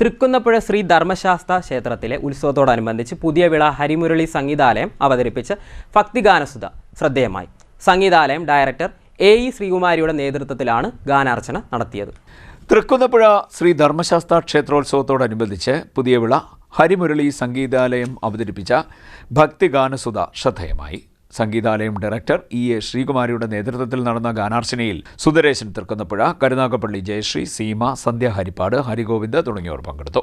തൃക്കുന്നപ്പുഴ ശ്രീ ധർമ്മശാസ്ത്ര ക്ഷേത്രത്തിലെ ഉത്സവത്തോടനുബന്ധിച്ച് പുതിയ വിള ഹരിമുരളി സംഗീതാലയം അവതരിപ്പിച്ച് ഭക്തിഗാനസുധ ശ്രദ്ധേയമായി. സംഗീതാലയം ഡയറക്ടർ എ ഇ ശ്രീകുമാരിയുടെ നേതൃത്വത്തിലാണ് ഗാനാർച്ചന നടത്തിയത്. തൃക്കുന്നപ്പുഴ ശ്രീ ധർമ്മശാസ്ത്ര ക്ഷേത്രോത്സവത്തോടനുബന്ധിച്ച് പുതിയ വിള ഹരിമുരളി സംഗീതാലയം അവതരിപ്പിച്ച ഭക്തിഗാനസുധ ശ്രദ്ധേയമായി. സംഗീതാലയം ഡയറക്ടർ ഇ എ ശ്രീകുമാരിയുടെ നേതൃത്വത്തിൽ നടന്ന ഗാനാർച്ചനയിൽ സുന്ദരേശൻ തൃക്കുന്നപ്പുഴ കരുനാഗപ്പള്ളി ജയശ്രീ സീമ സന്ധ്യ ഹരിപ്പാട് ഹരിഗോവിന്ദ് തുടങ്ങിയവർ പങ്കെടുത്തു.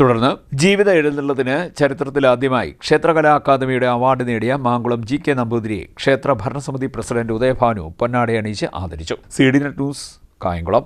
തുടർന്ന് ജീവിത എഴുന്നള്ളത്തിന് ചരിത്രത്തിലാദ്യമായി ക്ഷേത്രകലാ അക്കാദമിയുടെ അവാർഡ് നേടിയ മാങ്കുളം ജി കെ നമ്പൂതിരിയെ ക്ഷേത്ര ഭരണസമിതി പ്രസിഡന്റ് ഉദയഭാനു പൊന്നാടി അണിയിച്ച് ആദരിച്ചു. C D net news Kayamkulam.